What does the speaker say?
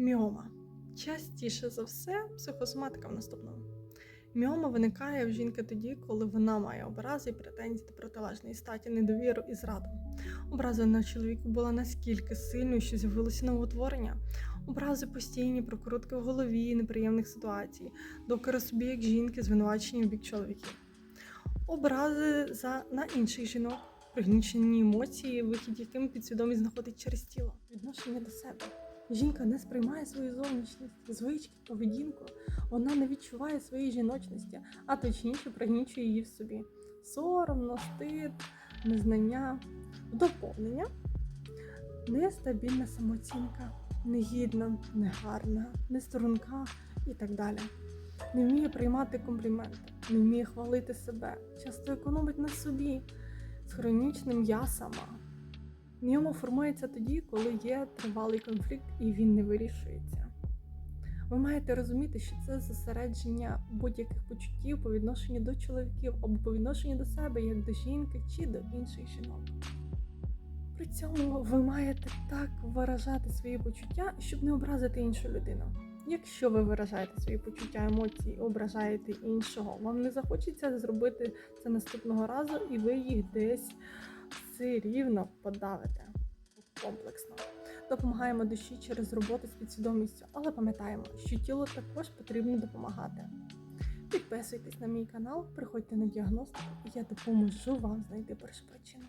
Міома. Частіше за все психосоматика в наступному. Міома виникає в жінки тоді, коли вона має образи і претензії до протилежної статі, недовіру і зраду. Образа на чоловіку була наскільки сильною, що з'явилося новоутворення. Образи постійні, прокрутки в голові, неприємних ситуацій, докори собі як жінки, звинувачення в бік чоловіків. Образи за на інших жінок, пригнічені емоції, вихід яким підсвідомість знаходить через тіло, відношення до себе. Жінка не сприймає свою зовнішність, звички, поведінку. Вона не відчуває своєї жіночності, а точніше пригнічує її в собі. Соромно, стид, незнання, доповнення, нестабільна самооцінка, негідна, негарна, несторунка і так далі. Не вміє приймати компліменти, не вміє хвалити себе, часто економить на собі з хронічним я сама. Міома формується тоді, коли є тривалий конфлікт і він не вирішується. Ви маєте розуміти, що це зосередження будь-яких почуттів по відношенню до чоловіків або по відношенню до себе, як до жінки чи до інших жінок. При цьому ви маєте так виражати свої почуття, щоб не образити іншу людину. Якщо ви виражаєте свої почуття, емоції, ображаєте іншого, вам не захочеться зробити це наступного разу, і ви їх десь все рівно подавите комплексно. Допомагаємо душі через роботу з підсвідомістю, але пам'ятаємо, що тіло також потрібно допомагати. Підписуйтесь на мій канал, приходьте на діагностику, і я допоможу вам знайти першу причину.